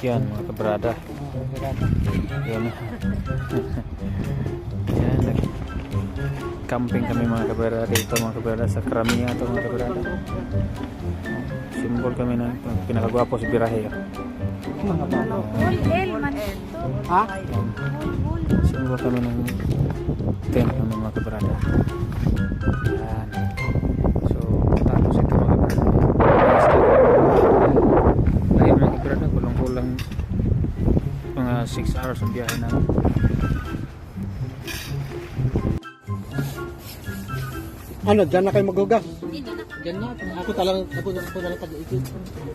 Yan mga kabrada. Yan. Yan. nag- Camping kami mga kabrada dito mga kabrada sa Kramiya to mga kabrada. Simbol kami ng pinakagwapo si Birahe. oh. Mga bata. El man ito. Ha? Simbol kami ng tent ng mga kabrada. Yan. Mga 6 hours ang biyahe namin. Ano, dyan na kayo maghugas? Dito na. Ako talagang, ako, ako talagang pag-iikot.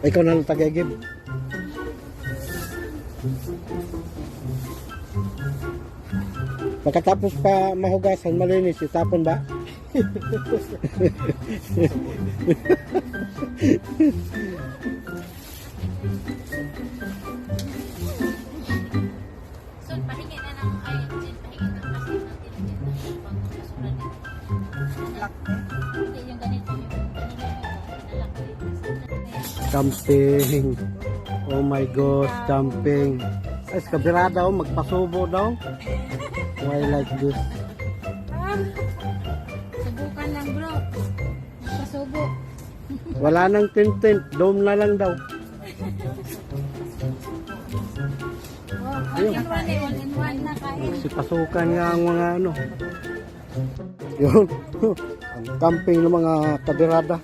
Ikaw na lang tagagib. Pagkatapos pa mahugasan, malinis, itapon ba? So, pahingi na ng ayun din. Pahingi na kasi natin din ng pangkasulan dito. Hindi yung ganito. Yung yung. Camping. Oh my gosh, camping. Ay, kabirada oh, magpasubo daw. Why like this? Subukan lang bro. Nagpasubo. Wala nang tent-tent, dome na lang daw. kain. Si pasukan nga ang mga ano. Yun. ang camping ng mga kabirada.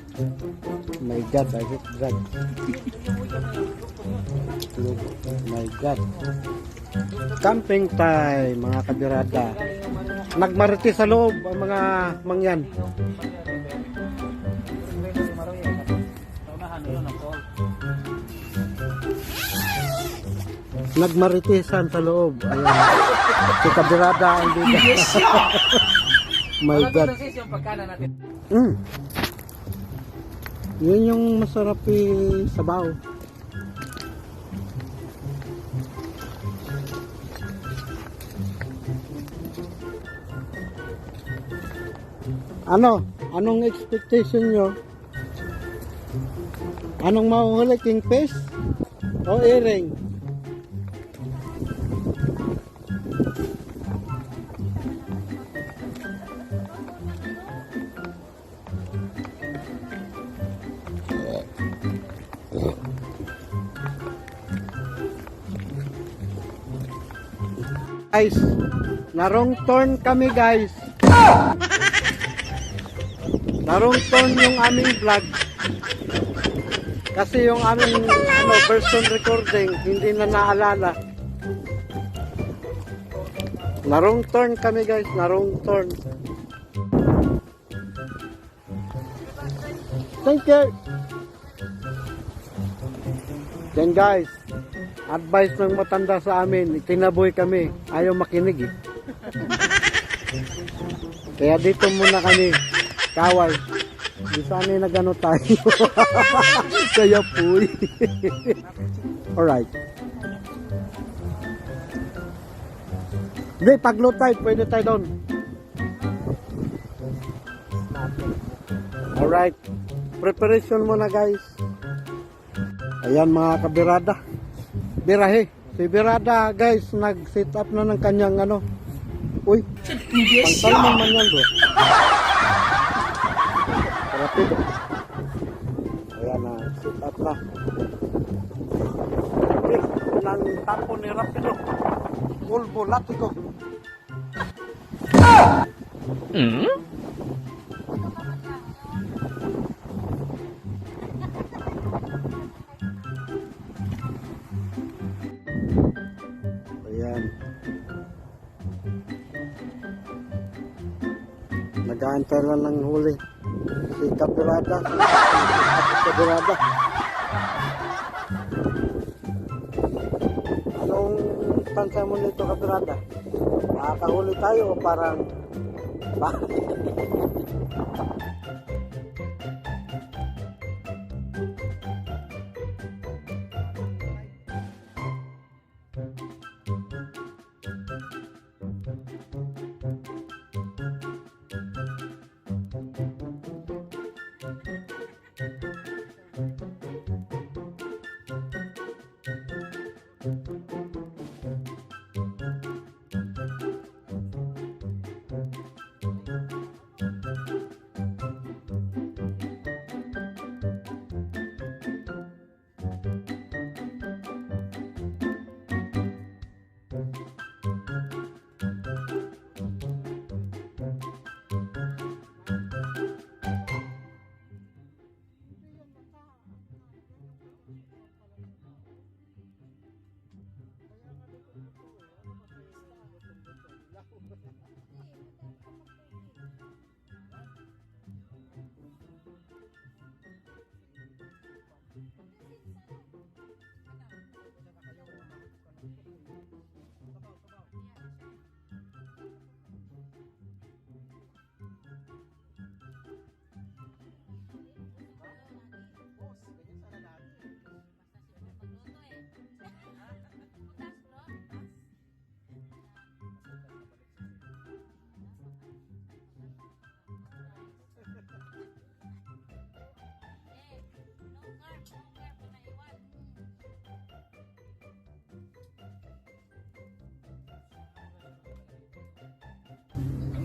My God, I hate drugs. My God. Camping time, mga kabirada. Nagmariti sa loob ang mga mangyan. Nagmaritisan sa loob. Ayan. Si kabirada ang dito. My God. Mm. Yun yung masarap eh, sabaw. Ano? Anong expectation nyo? Anong mahuhuli? Kingfish? O earring? Guys, narong turn kami guys. Narong turn yung aming vlog. Kasi yung aming ano, version recording hindi na naalala. Narong turn kami guys, narong turn. Thank you. Yan guys, advice ng matanda sa amin, itinaboy kami, ayaw makinig eh. Kaya dito muna kami, kaway. Di sana na gano tayo. Kaya puy. Alright. Hindi, pag low tide, pwede tayo doon. Alright. Preparation muna guys. Ayan mga kabirada. Birahe. Si Birada guys, nag-set up na ng kanyang ano. Uy, pang salmon man yan bro. Rapido. Ayan na, set up na. Okay, nang tapo ni Rapido. Pulbo, latigo. Nag-aantay lang ng huli. Si Kapirada. Si Kapirada. Anong tansa mo nito, Kapirada? Makakahuli tayo o parang...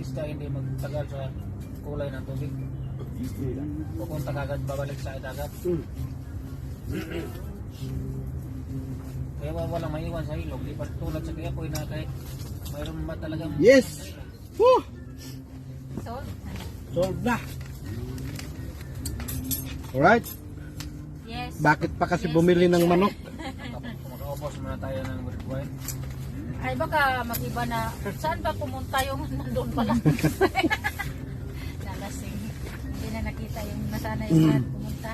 isda hindi magtagal sa kulay ng tubig. Pupunta kagad babalik sa dagat. Kaya wa- walang maiwan sa ilog. Di tulad sa kaya po na kahit mayroon ba talagang Yes! Woo! So, Solved na. Alright. yes. Bakit pa kasi bumili ng manok? makaubos muna tayo ng red wine. Ay baka mag-iba na, saan ba pumunta yung nandun pala? Nalasing. Hindi na nakita yung nasana yung lahat pumunta.